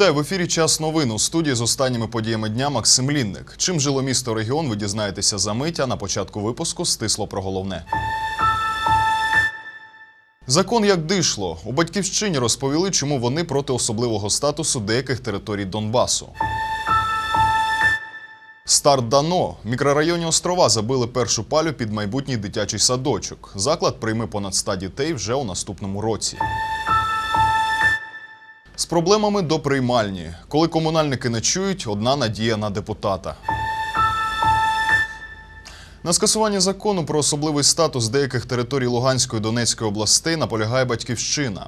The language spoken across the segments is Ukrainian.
Вітаю в ефірі. Час новин у студії з останніми подіями дня Максим Лінник. Чим жило місто регіон, ви дізнаєтеся за мить, а на початку випуску стисло про головне. Закон як дишло. У батьківщині розповіли, чому вони проти особливого статусу деяких територій Донбасу. Старт дано. Мікрорайоні Острова забили першу палю під майбутній дитячий садочок. Заклад прийме понад 100 дітей вже у наступному році. З проблемами до приймальні. Коли комунальники не чують, одна надія на депутата. На скасуванні закону про особливий статус деяких територій Луганської і Донецької областей наполягає батьківщина.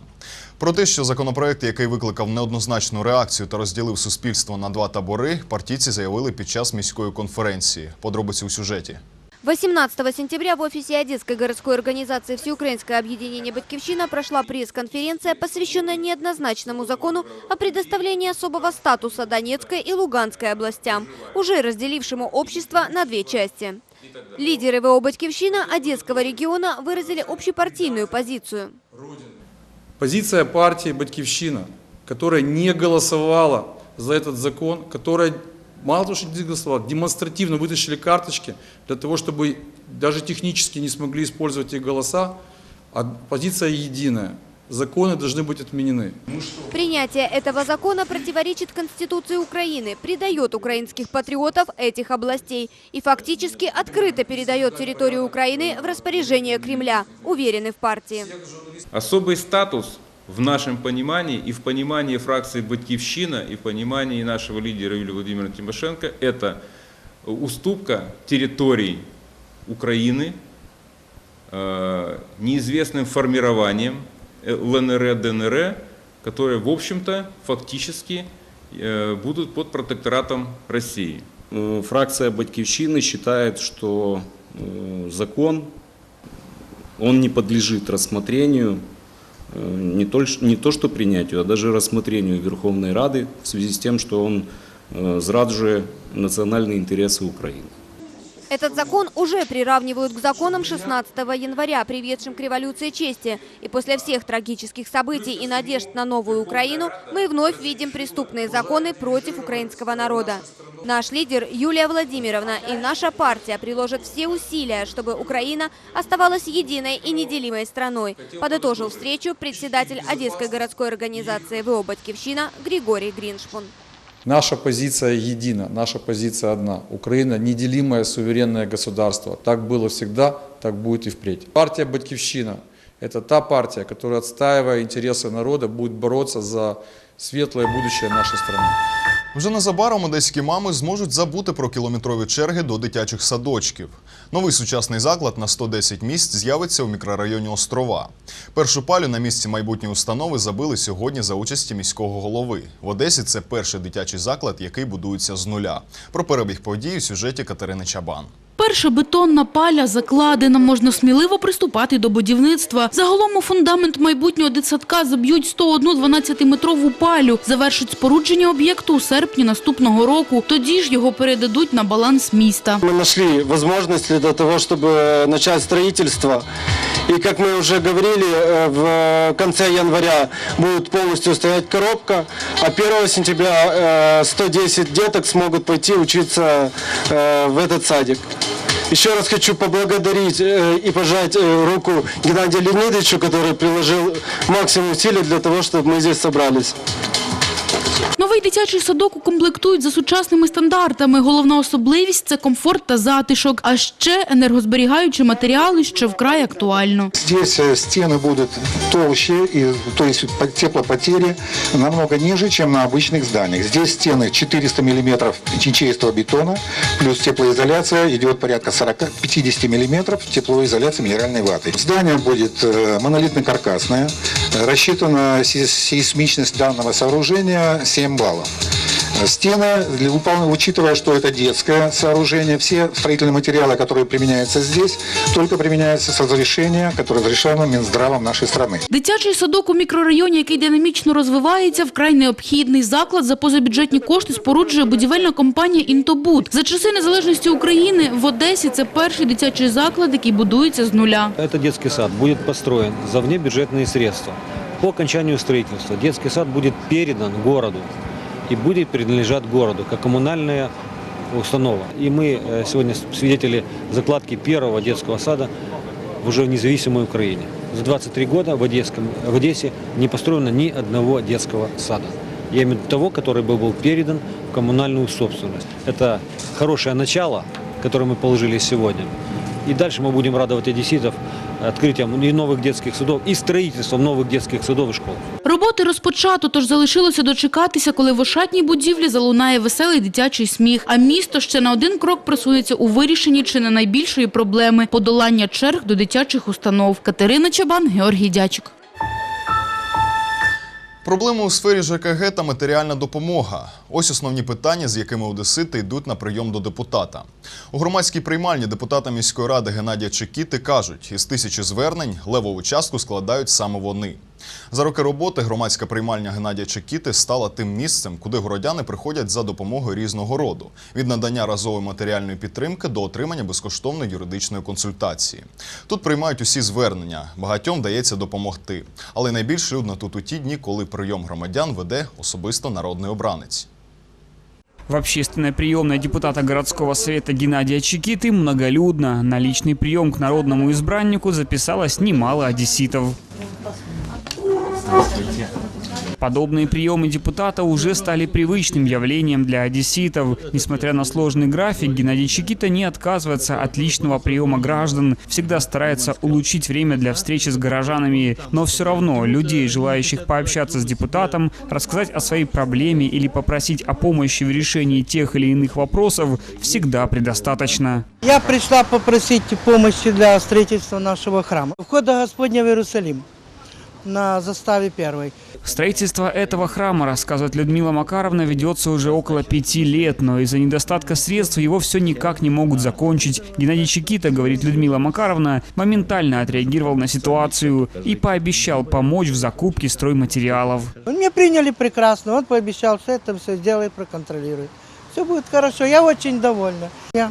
Про те, що законопроект, який викликав неоднозначну реакцію та розділив суспільство на два табори, партійці заявили під час міської конференції. Подробиці у сюжеті. 18 сентября в офисе Одесской городской организации «Всеукраинское объединение «Батьковщина» прошла пресс-конференция, посвященная неоднозначному закону о предоставлении особого статуса Донецкой и Луганской областям, уже разделившему общество на две части. Лидеры ВО «Батьковщина» Одесского региона выразили общепартийную позицию. Позиция партии «Батькивщина», которая не голосовала за этот закон, которая мало того, что не голосовала, демонстративно вытащили карточки для того, чтобы даже технически не смогли использовать их голоса, а позиция единая. Законы должны быть отменены. Принятие этого закона противоречит Конституции Украины, предает украинских патриотов этих областей и фактически открыто передает территорию Украины в распоряжение Кремля, уверены в партии. Особый статус в нашем понимании и в понимании фракции «Батьковщина» и в понимании нашего лидера Юлии Владимировны Тимошенко – это уступка территорий Украины э, неизвестным формированием ЛНР, ДНР, которые, в общем-то, фактически э, будут под протекторатом России. Э, Фракция «Батькивщины» считает, что э, закон, он не подлежит рассмотрению, э, не то, не то что принятию, а даже рассмотрению Верховной Рады в связи с тем, что он э, зраджує национальные интересы Украины. Этот закон уже приравнивают к законам 16 января, приведшим к революции чести. И после всех трагических событий и надежд на новую Украину мы вновь видим преступные законы против украинского народа. Наш лидер Юлия Владимировна и наша партия приложат все усилия, чтобы Украина оставалась единой и неделимой страной, подытожил встречу председатель Одесской городской организации ВО «Батьковщина» Григорий Гриншпун. Наша позиция едина, наша позиция одна. Украина – неделимое суверенное государство. Так было всегда, так будет и впредь. Партия «Батькивщина» – это та партия, которая, отстаивая интересы народа, будет бороться за светлое будущее нашей страны. Вже незабаром одеські мами зможуть забути про кілометрові черги до дитячих садочків. Новий сучасний заклад на 110 місць з'явиться у мікрорайоні Острова. Першу палю на місці майбутньої установи забили сьогодні за участі міського голови. В Одесі це перший дитячий заклад, який будується з нуля. Про перебіг подій у сюжеті Катерини Чабан. Перша бетонна паля закладена, можна сміливо приступати до будівництва. Загалом у фундамент майбутнього дитсадка заб'ють 101 12-метрову палю. Завершать спорудження об'єкту у серпні наступного року. Тоді ж його передадуть на баланс міста. Мы нашли возможности для того, чтобы начать строительство. И как мы уже говорили, э, в конце января будет полностью стоять коробка, а 1 сентября э, 110 деток смогут пойти учиться э, в этот садик. Еще раз хочу поблагодарить э, и пожать э, руку Геннадию Леонидовичу, который приложил максимум усилий для того, чтобы мы здесь собрались. Новий дитячий садок укомплектують за сучасними стандартами. Головна особливість – це комфорт та затишок. А ще енергозберігаючі матеріали, що вкрай актуально. Здесь э, стены будут толще, и, то есть по- теплопотери намного ниже, чем на обычных зданиях. Здесь стены 400 миллиметров ячеистого бетона, плюс теплоизоляция идет порядка 40-50 миллиметров теплоизоляции минеральной ваты. Здание будет э, монолитно-каркасное, э, рассчитана се- сейсмичность данного сооружения 7 баллов. Стены, для- выпол- учитывая, что это детское сооружение, все строительные материалы, которые применяются здесь, только применяются с разрешения, которое разрешено Минздравом нашей страны. Дитячий садок у мікрорайоні, який динамічно розвивається, вкрай необхідний заклад за позабюджетні кошти споруджує будівельна компанія «Інтобуд». За часи незалежності України в Одесі це перший дитячий заклад, який будується з нуля. Этот детский сад будет построен за внебюджетные средства. По окончанию строительства детский сад будет передан городу и будет принадлежать городу как коммунальная установа. И мы э, сегодня свидетели закладки первого детского сада в уже независимой Украине. За 23 года в, Одесском, в Одессе не построено ни одного детского сада. Я имею в виду того, который бы был передан в коммунальную собственность. Это хорошее начало, которое мы положили сегодня. И дальше мы будем радовать одесситов открытием и новых детских садов, и строительством новых детских садов и школ. Роботи розпочато, тож залишилося дочекатися, коли в ошатній будівлі залунає веселий дитячий сміх. А місто ще на один крок просується у вирішенні чи не найбільшої проблеми – подолання черг до дитячих установ. Катерина Чабан, Георгій Дячик. Проблеми у сфері ЖКГ та матеріальна допомога. Ось основні питання, з якими одесити йдуть на прийом до депутата. У громадській приймальні депутата міської ради Геннадія Чекіти кажуть, із тисячі звернень левову частку складають саме вони. За роки роботи громадська приймальня Геннадія Чекіти стала тим місцем, куди городяни приходять за допомогою різного роду від надання разової матеріальної підтримки до отримання безкоштовної юридичної консультації. Тут приймають усі звернення. Багатьом вдається допомогти. Але найбільш людно тут у ті дні, коли прийом громадян веде особисто народний обранець. В общественной приемной депутата городского совета Геннадия Чекиты многолюдно. На личный прием к народному избраннику записалось немало одесситов. Подобные приемы депутата уже стали привычным явлением для одесситов. Несмотря на сложный график, Геннадий Чекита не отказывается от личного приема граждан, всегда старается улучшить время для встречи с горожанами. Но все равно людей, желающих пообщаться с депутатом, рассказать о своей проблеме или попросить о помощи в решении тех или иных вопросов всегда предостаточно. Я пришла попросить помощи для строительства нашего храма. Входа Господня в Иерусалим на заставе первой. Строительство этого храма, рассказывает Людмила Макаровна, ведется уже около пяти лет, но из-за недостатка средств его все никак не могут закончить. Геннадий Чекита, говорит Людмила Макаровна, моментально отреагировал на ситуацию и пообещал помочь в закупке стройматериалов. Меня приняли прекрасно, он пообещал, что это все сделает, проконтролирует. Все будет хорошо, я очень довольна. Я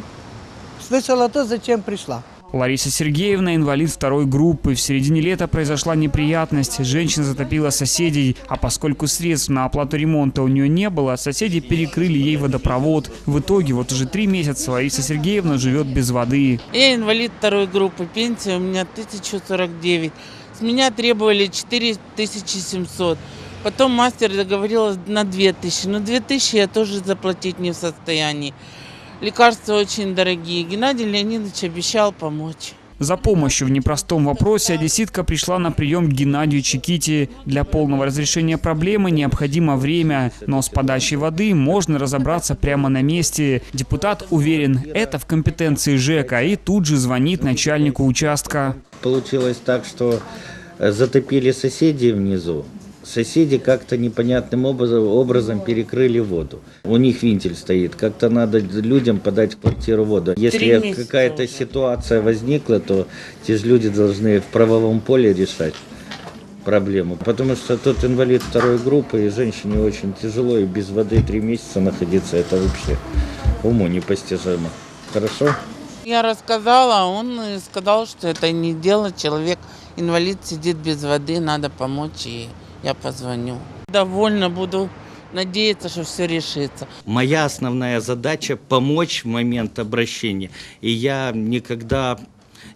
слышала то, зачем пришла. Лариса Сергеевна инвалид второй группы. В середине лета произошла неприятность. Женщина затопила соседей, а поскольку средств на оплату ремонта у нее не было, соседи перекрыли ей водопровод. В итоге вот уже три месяца Лариса Сергеевна живет без воды. Я инвалид второй группы, пенсия у меня 1049. С меня требовали 4700. Потом мастер договорилась на 2000. Но 2000 я тоже заплатить не в состоянии. Лекарства очень дорогие. Геннадий Леонидович обещал помочь. За помощью в непростом вопросе одесситка пришла на прием к Геннадию Чеките. Для полного разрешения проблемы необходимо время, но с подачей воды можно разобраться прямо на месте. Депутат уверен, это в компетенции ЖЭКа и тут же звонит начальнику участка. Получилось так, что затопили соседи внизу. Соседи как-то непонятным образом, образом перекрыли воду. У них винтель стоит. Как-то надо людям подать в квартиру воду. Если какая-то ситуация возникла, то те же люди должны в правовом поле решать проблему. Потому что тут инвалид второй группы, и женщине очень тяжело, и без воды три месяца находиться, это вообще уму непостижимо. Хорошо? Я рассказала, а он сказал, что это не дело. Человек, инвалид, сидит без воды, надо помочь, и я позвоню. Довольно буду надеяться, что все решится. Моя основная задача – помочь в момент обращения. И я никогда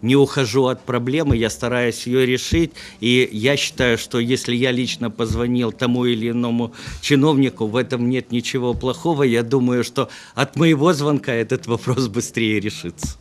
не ухожу от проблемы, я стараюсь ее решить. И я считаю, что если я лично позвонил тому или иному чиновнику, в этом нет ничего плохого. Я думаю, что от моего звонка этот вопрос быстрее решится.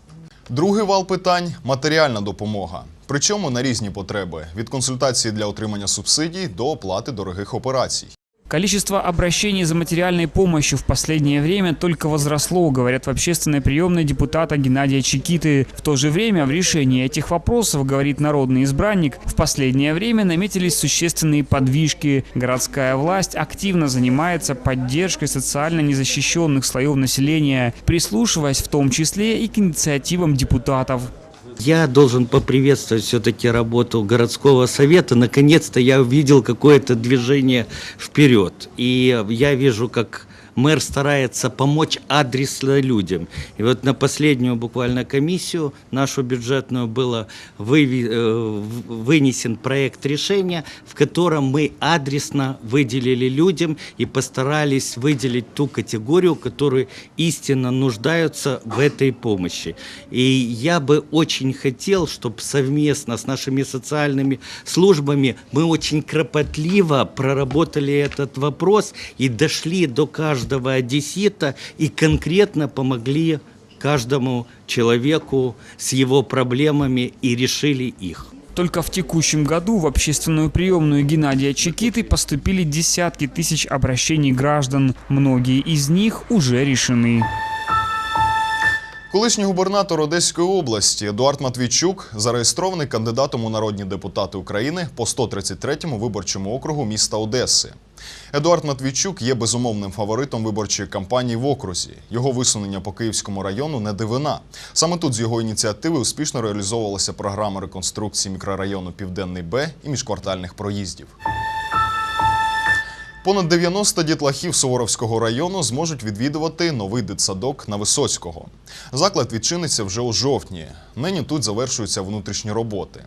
Другий вал питань матеріальна допомога. Причому на різні потреби від консультації для отримання субсидій до оплати дорогих операцій. Количество обращений за материальной помощью в последнее время только возросло, говорят в общественной приемной депутата Геннадия Чекиты. В то же время в решении этих вопросов, говорит народный избранник, в последнее время наметились существенные подвижки. Городская власть активно занимается поддержкой социально незащищенных слоев населения, прислушиваясь в том числе и к инициативам депутатов. Я должен поприветствовать все-таки работу городского совета. Наконец-то я увидел какое-то движение вперед. И я вижу, как мэр старается помочь адресно людям. И вот на последнюю буквально комиссию, нашу бюджетную, было э, вынесен проект решения, в котором мы адресно выделили людям и постарались выделить ту категорию, которые истинно нуждаются в этой помощи. И я бы очень хотел, чтобы совместно с нашими социальными службами мы очень кропотливо проработали этот вопрос и дошли до каждого одессита и конкретно помогли каждому человеку с его проблемами и решили их. Только в текущем году в общественную приемную Геннадия Чекиты поступили десятки тысяч обращений граждан. Многие из них уже решены. Колишній губернатор Одеської області Едуард Матвійчук зареєстрований кандидатом у народні депутати України по 133-му виборчому округу міста Одеси. Едуард Матвійчук є безумовним фаворитом виборчої кампанії в окрузі. Його висунення по Київському району не дивина. Саме тут з його ініціативи успішно реалізовувалася програма реконструкції мікрорайону Південний Б і міжквартальних проїздів. Понад 90 дітлахів Суворовського району зможуть відвідувати новий дитсадок на Висоцького. Заклад відчиниться вже у жовтні. Нині тут завершуються внутрішні роботи.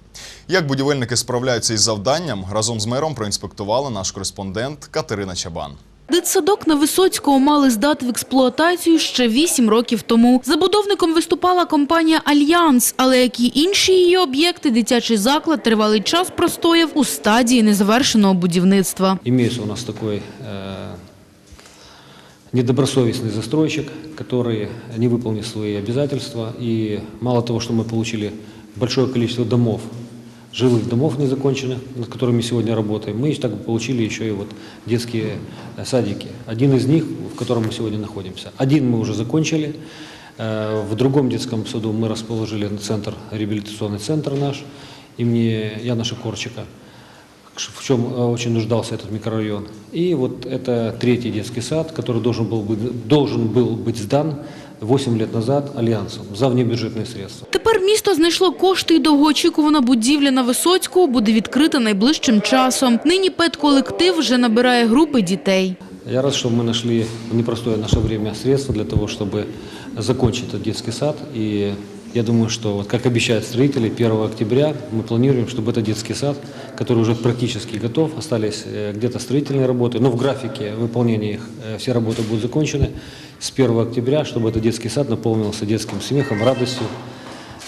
Як будівельники справляються із завданням, разом з мером проінспектувала наш кореспондент Катерина Чабан. Дитсадок на Висоцького мали здати в експлуатацію ще вісім років тому. Забудовником виступала компанія «Альянс», але як і інші її об'єкти, дитячий заклад тривалий час простояв у стадії незавершеного будівництва. Имеется у нас такой э, недобросовестный застройщик, который не выполнил свои обязательства. И мало того, что мы получили большое количество домов, жилых домов незаконченных, над которыми сегодня работаем, мы так получили еще и вот детские э, садики. Один из них, в котором мы сегодня находимся. Один мы уже закончили. Э, В другом детском саду мы расположили центр, реабилитационный центр наш имени Яна Шикорчика в чем э, очень нуждался этот микрорайон. И вот это третий детский сад, который должен был быть, должен был быть сдан 8 лет назад Альянсом за внебюджетные средства. Тепер місто знайшло кошти і довгоочікувана будівля на Висоцького буде відкрита найближчим часом. Нині педколектив вже набирає групи дітей. Я рад, что мы нашли в непростое наше время средства для того, чтобы закончить этот детский сад. И я думаю, что, вот, как обещают строители, 1 октября мы планируем, чтобы этот детский сад, который уже практически готов, остались э, где-то строительные работы, но в графике выполнения их э, все работы будут закончены с 1 октября, чтобы этот детский сад наполнился детским смехом, радостью.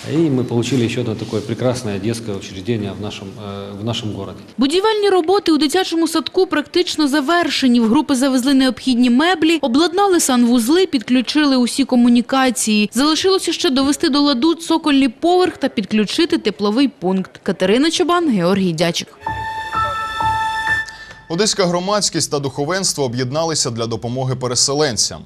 И мы получили еще одно такое прекрасное детское учреждение в нашем, э, в нашем городе. Будівельні роботи у дитячому садку практично завершені. В групи завезли необхідні меблі, обладнали санвузли, підключили усі комунікації. Залишилося ще довести до ладу цокольний поверх та підключити тепловий пункт. Катерина Чобан, Георгій Дячик. Одеська громадськість та духовенство об'єдналися для допомоги переселенцям.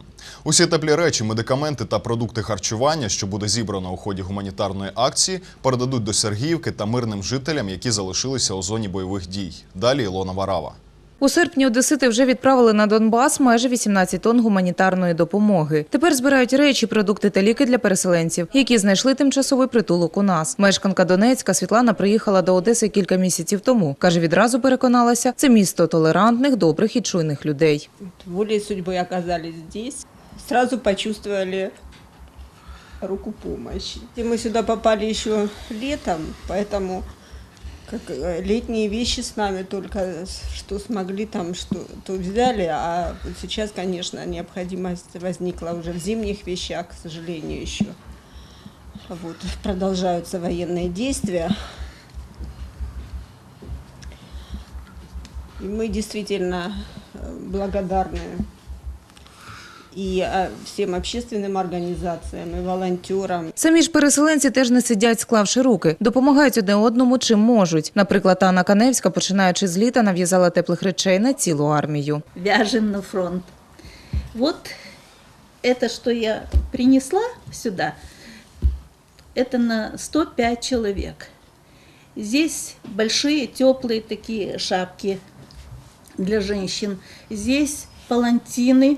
Усі теплі речі, медикаменти та продукти харчування, що буде зібрано у ході гуманітарної акції, передадуть до Сергіївки та мирним жителям, які залишилися у зоні бойових дій. Далі Ілона Варава. У серпні одесити вже відправили на Донбас майже 18 тонн гуманітарної допомоги. Тепер збирають речі, продукти та ліки для переселенців, які знайшли тимчасовий притулок у нас. Мешканка Донецька Світлана приїхала до Одеси кілька місяців тому. Каже, відразу переконалася, це місто толерантних, добрих і чуйних людей. волей судьбы оказались здесь, сразу почувствовали руку помощи. И мы сюда попали еще летом, поэтому как э, летние вещи с нами только что смогли там что то взяли, а сейчас, конечно, необходимость возникла уже в зимних вещах, к сожалению, еще. Вот продолжаются военные действия. И мы действительно э, благодарны и э, всем общественным организациям, и волонтерам. Самі ж переселенці теж не сидять, склавши руки, допомагають одне одному чим можуть. Наприклад, Анна Каневська, починаючи з літа, нав'язала теплих речей на цілу армію. вяжем на фронт. Вот это, что я принесла сюда, это на 105 человек. Здесь большие теплые такие шапки для женщин. Здесь палантины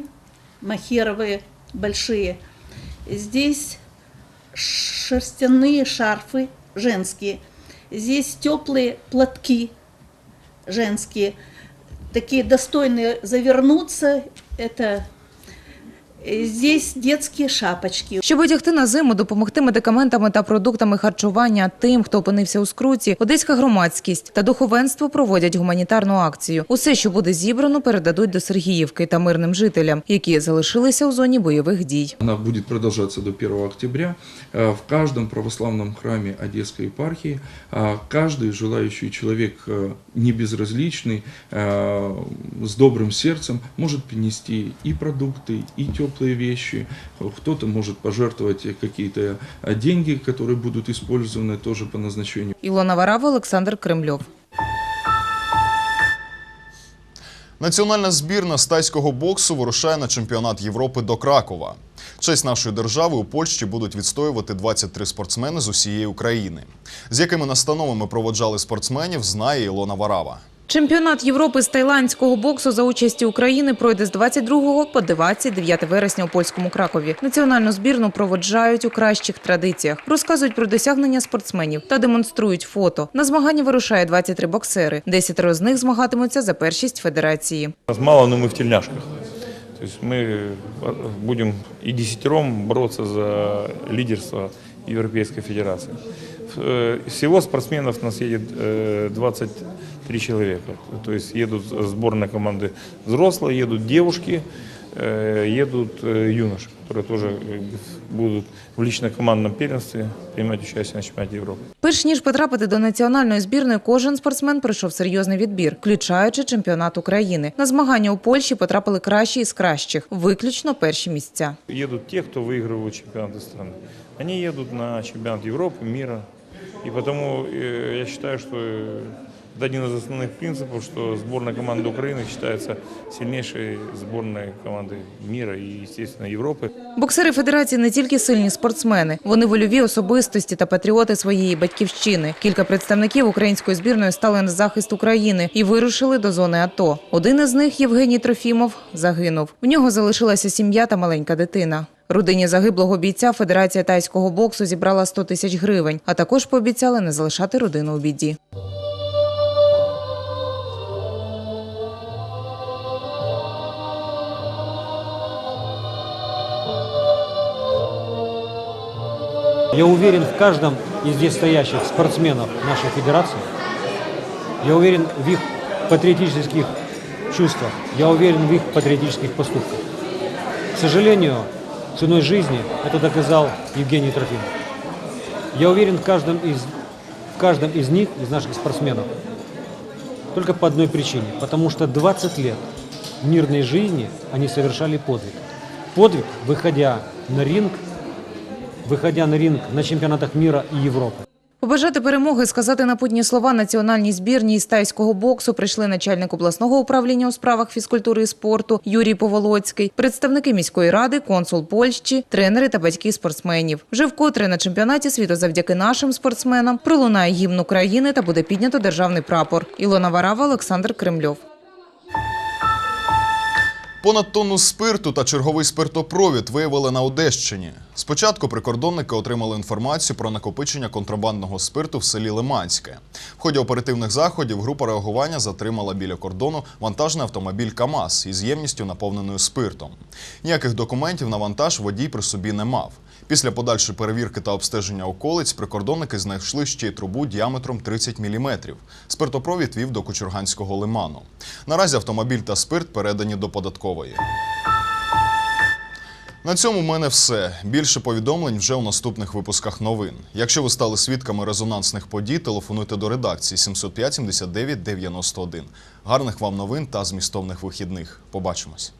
махеровые большие. Здесь шерстяные шарфы женские. Здесь теплые платки женские такие достойные завернуться. Это здесь детские шапочки. Щоб одягти на зиму, допомогти медикаментами та продуктами харчування тим, хто опинився у скруті, одеська громадськість та духовенство проводять гуманітарну акцію. Усе, що буде зібрано, передадуть до Сергіївки та мирним жителям, які залишилися у зоні бойових дій. Она будет продолжаться до 1 октября. Э, В каждом православном храме Одесской епархии э, каждый желающий человек, э, не безразличный, э, с добрым сердцем, может принести и продукты, и теплые вещи. Кто-то может пожертвовать какие-то э, деньги, которые будут использованы тоже по назначению. Ілона Варава, Олександр Кремльов. Національна збірна з тайського боксу вирушає на чемпіонат Європи до Кракова. Честь нашої держави у Польщі будуть відстоювати 23 спортсмени з усієї України. З якими настановами проводжали спортсменів, знає Ілона Варава. Чемпіонат Європи з тайландського боксу за участі України пройде з 22 по 29 вересня у польському кракові. Національну збірну проводжають у кращих традиціях, розказують про досягнення спортсменів та демонструють фото. На змагання вирушає 23 боксери. Десятеро з них змагатимуться за першість федерації. Мало, але ми в тільняшках. Тобто ми будемо і десятером боротися за лідерство Європейської федерації. Всього спортсменів у нас є 20 три человека. То есть едут сборная команды взрослые, едут девушки, э, едут э, юноши, которые тоже э, будут в лічно-командному первенстві приймати участь на чемпіонаті Європи. Перш ніж потрапити до національної збірної, кожен спортсмен пройшов серйозний відбір, включаючи чемпіонат України. На змагання у Польщі потрапили кращі із кращих, виключно перші місця. Їдуть ті, хто виграв чемпіонати країни. Вони їдуть на чемпіонат Європи, міра. І тому я вважаю, що это один из основных принципов, что сборная команда Украины считается сильнейшей сборной командой мира и, естественно, Европы. Боксери федерації не тільки сильні спортсмени, вони вольові особистості та патріоти своєї батьківщини. Кілька представників української збірної стали на захист України і вирушили до зони АТО. Один із них, Євгеній Трофімов, загинув. В нього залишилася сім'я та маленька дитина. Родині загиблого бійця Федерація тайського боксу зібрала 100 тисяч гривень, а також пообіцяли не залишати родину у біді. Я уверен в каждом из здесь стоящих спортсменов нашей федерации. Я уверен в их патриотических чувствах. Я уверен в их патриотических поступках. К сожалению, ценой жизни это доказал Евгений Трофимов. Я уверен в каждом из, в каждом из них, из наших спортсменов, только по одной причине. Потому что 20 лет мирной жизни они совершали подвиг. Подвиг, выходя на ринг, выходя на ринг на чемпионатах мира и Европы. Побажати перемоги, сказати напутні слова національній збірній із тайського боксу прийшли начальник обласного управління у справах фізкультури і спорту Юрій Поволоцький, представники міської ради, консул Польщі, тренери та батьки спортсменів. Вже вкотре на чемпіонаті світу завдяки нашим спортсменам пролунає гімн України та буде піднято державний прапор. Ілона Варава, Олександр Кремльов. Понад тонну спирту та черговий спиртопровід виявили на Одещині. Спочатку прикордонники отримали інформацію про накопичення контрабандного спирту в селі Лиманське. В ході оперативних заходів група реагування затримала біля кордону вантажний автомобіль КАМАЗ із ємністю наповненою спиртом. Ніяких документів на вантаж водій при собі не мав. Після подальшої перевірки та обстеження околиць прикордонники знайшли ще й трубу діаметром 30 мм. Спиртопровід вів до Кучурганського лиману. Наразі автомобіль та спирт передані до податкової. На цьому в мене все. Більше повідомлень вже у наступних випусках новин. Якщо ви стали свідками резонансних подій, телефонуйте до редакції 705 79 91. Гарних вам новин та змістовних вихідних. Побачимось.